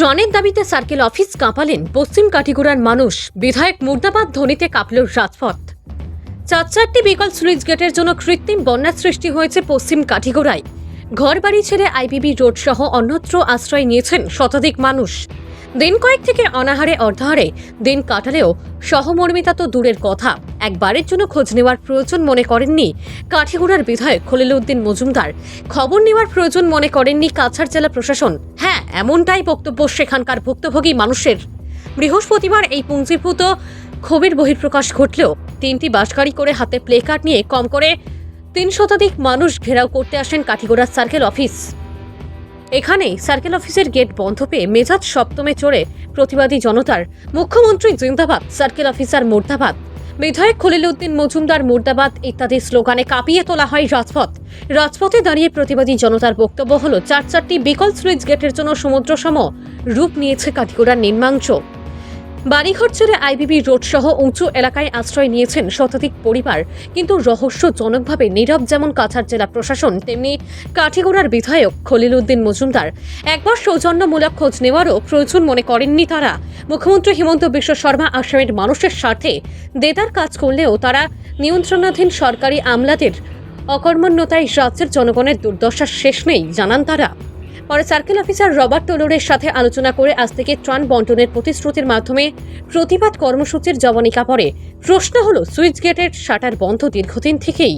ত্রাণের দাবিতে circle office কাঁপালেন পশ্চিম কাটিগুড়ার মানুষ। বিধায়ক মুর্দাবাদ ধ্বনিতে কাঁপল রাজপথ। চার চারটি বিকল স্লুইস গেটের জন্য কৃত্রিম বন্যার সৃষ্টি হয়েছে পশ্চিম কাঠিগোড়ায়। ঘরবাড়ি ছেড়ে আইবিবি রোড সহ অন্যত্র আশ্রয় নিয়েছেন শতাধিক মানুষ। দিন কয়েক থেকে অনাহারে অর্ধাহারে দিন কাটালেও সহমর্মিতা তো দূরের কথা। একবারের জন্য খোঁজ নেওয়ার প্রয়োজন মনে করেননি কাঠিগুড়ার বিধায়ক খলিল উদ্দিন মজুমদার। খবর নেওয়ার প্রয়োজন মনে করেননি কাছাড় জেলা প্রশাসন। এমনটাই বক্তব্য সেখানকার ভুক্তভোগী মানুষের। বৃহস্পতিবার এই পুঞ্জীভূত ক্ষোভের বহিঃপ্রকাশ ঘটলেও তিনটি বাসগাড়ি করে হাতে প্লে কার্ড নিয়ে কম করে তিন শতাধিক মানুষ ঘেরাও করতে আসেন কাঠিগোড়া সার্কেল অফিস। এখানেই সার্কেল অফিসের গেট বন্ধ পেয়ে মেজাজ সপ্তমে চড়ে প্রতিবাদী জনতার মুখ্যমন্ত্রী জিন্দাবাদ, সার্কেল অফিসার মুর্দাবাদ বিধায়ক খলিল উদ্দিন মজুমদার মুর্দাবাদ ইত্যাদি স্লোগানে কাঁপিয়ে তোলা হয় রাজপথ। রাজপথে দাঁড়িয়ে প্রতিবাদী জনতার বক্তব্য হল, চার চারটি বিকল সুইচ গেটের জন্য সমুদ্র সম রূপ নিয়েছে কাঠিগোড়ার নির্মাংশ বাড়িঘর ছেড়ে আইবিবি রোড সহ উঁচু এলাকায় আশ্রয় নিয়েছেন শতাধিক পরিবার। কিন্তু রহস্যজনকভাবে নীরব যেমন কাছাড় জেলা প্রশাসন, তেমনি কাঠিগোড়ার বিধায়ক খলিল উদ্দিন মজুমদার। একবার সৌজন্যমূলক খোঁজ নেওয়ারও প্রয়োজন মনে করেননি তারা। মুখ্যমন্ত্রী হিমন্ত বিশ্ব শর্মা আসামের মানুষের স্বার্থে দেদার কাজ করলেও তারা নিয়ন্ত্রণাধীন সরকারি আমলাদের অকর্মণ্যতায় রাজ্যের জনগণের দুর্দশার শেষ নেই, জানান তারা। পরে সার্কেল অফিসার রবার্ট টোলরের সাথে আলোচনা করে আজ থেকে ত্রাণ বন্টনের প্রতিশ্রুতির মাধ্যমে প্রতিবাদ কর্মসূচির জবনিকা পড়ে। প্রশ্ন হলো সুইচ গেটের শাটার বন্ধ দীর্ঘদিন থেকেই।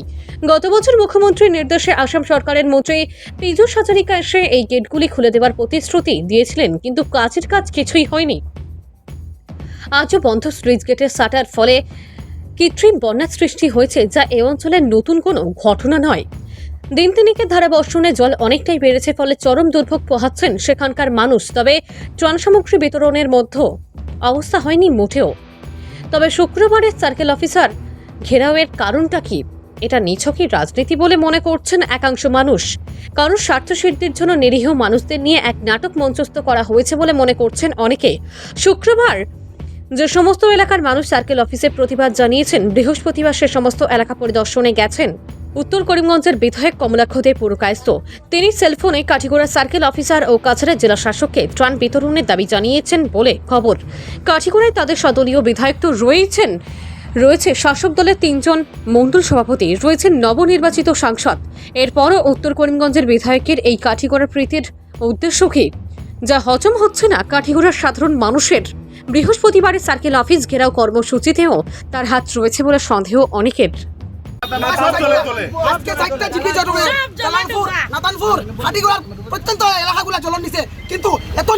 গত বছর মুখ্যমন্ত্রীর নির্দেশে আসাম সরকারের মন্ত্রী পীযূষ হাজারিকা এসে এই গেটগুলি খুলে দেওয়ার প্রতিশ্রুতি দিয়েছিলেন, কিন্তু কাজের কাজ কিছুই হয়নি। আজও বন্ধ সুইচ গেটের শাটার ফলে কৃত্রিম বন্যার সৃষ্টি হয়েছে, যা এ অঞ্চলের নতুন কোনো ঘটনা নয়। দিন তিনিকের ধারা বর্ষণে জল অনেকটাই বেড়েছে, ফলে চরম দুর্ভোগ পোহাচ্ছেন সেখানকার মানুষ। তবে ত্রাণ সামগ্রী বিতরণের মধ্যে অবস্থা হয়নি মোটেও। তবে শুক্রবারের সার্কেল অফিসার ঘেরাওয়ের কারণটা কি? এটা নিছকই রাজনীতি বলে মনে করছেন একাংশ মানুষ। কারণ স্বার্থসিদ্ধির জন্য নিরীহ মানুষদের নিয়ে এক নাটক মঞ্চস্থ করা হয়েছে বলে মনে করছেন অনেকে। শুক্রবার যে সমস্ত এলাকার মানুষ সার্কেল অফিসে প্রতিবাদ জানিয়েছেন, বৃহস্পতিবার সে সমস্ত এলাকা পরিদর্শনে গেছেন। উত্তর করিমগঞ্জের বিধায়ক কমলাক্ষদের পুরকায়স্ত তিনি সেলফোনে কাঠিগোড়া সার্কেল অফিসার ও কাছাড়ের জেলা শাসককে ত্রাণ বিতরণের দাবি জানিয়েছেন বলে খবর। কাঠিগোড়ায় তাদের সদলীয় বিধায়ক তো রয়েছেন। রয়েছে শাসক দলের তিনজন মণ্ডল সভাপতি, রয়েছেন নবনির্বাচিত সাংসদ। এরপরও উত্তর করিমগঞ্জের বিধায়কের এই কাঠিগোড়া প্রীতির উদ্দেশ্য কি? যা হজম হচ্ছে না, কাঠিগোড়ার সাধারণ মানুষের বৃহস্পতিবারের সার্কেল অফিস ঘেরাও কর্মসূচিতেও তার হাত রয়েছে বলে সন্দেহ অনেকের। আজকে চারটা জিপি জটবে জালালপুর নাতানপুর হাটিগড়ার প্রত্যন্ত এলাকাগুলো জ্বলন দিছে। কিন্তু এত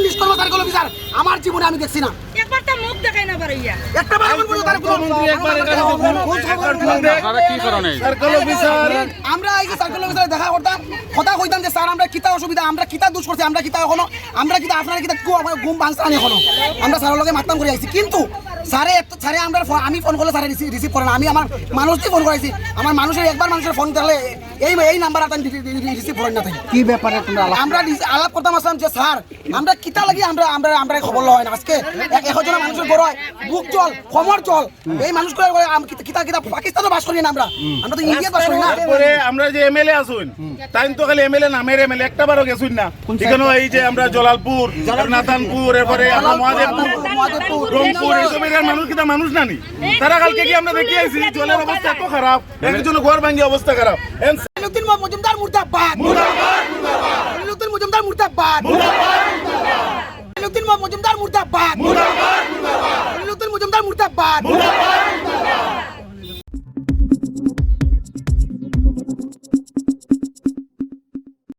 আমার জীবনে আমি দেখছি না। একবার তো মুখ দেখাই না পারে একটা বার আমার এই? যে সার্কেল অফিসারে দেখা করতাম কথা কইতাম যে স্যার আমরা কিতা অসুবিধা? আমরা কিতা দোষ করছি? আমরা কিতা এখনও? আমরা কিতা আপনারা কিতা কো আমার ঘুম ভাঙছে এখনও? আমরা স্যারের লগে মাতলাম করে আইছি। কিন্তু স্যারে, এত স্যারে, আমরা আমি ফোন করলে স্যারে রিসিভ করে না। আমি আমার মানুষকে ফোন করাইছি। আমার মানুষের একবার মানুষের ফোন দিলে এই এই নাম্বার আপনি রিসিভ করেন না তাই কি ব্যাপারে তোমরা আমরা আলাপ করতাম আসলাম যে স্যার আমরা কিতা লাগি? আমরা আমরা আমরা খবর লয় না। আজকে এক একজন মানুষের বড় হয়। বুক জল কমর জল এই মানুষগুলো কিতা কিতা পাকিস্তানে বাস করি না আমরা। আমরা তো ইন্ডিয়াতে বাস করি না। তারপরে আমরা যে এমএলএ আসুন তাই তো খালি এমএলএ নামের এমএলএ একটা বারও গেছুন না। এখানে এই যে আমরা জলালপুর নাতানপুর এরপরে আমরা মহাদেবপুর মহাদেবপুর, রংপুর এইসব এরিয়ার মানুষ কিতা মানুষ নানি তারা কালকে কি আমরা দেখি আইছি জলের অবস্থা এত খারাপ এর জন্য ঘর ভাঙ্গি অবস্থা খারাপ। এন খলিলুদ্দিন মজুমদার মুর্দাবাদ। খলিলুদ্দিন মজুমদার মুর্দাবাদ। খলিলুদ্দিন মজুমদার মুর্দাবাদ। খলিলুদ্দিন মজুমদার মুর্দাবাদ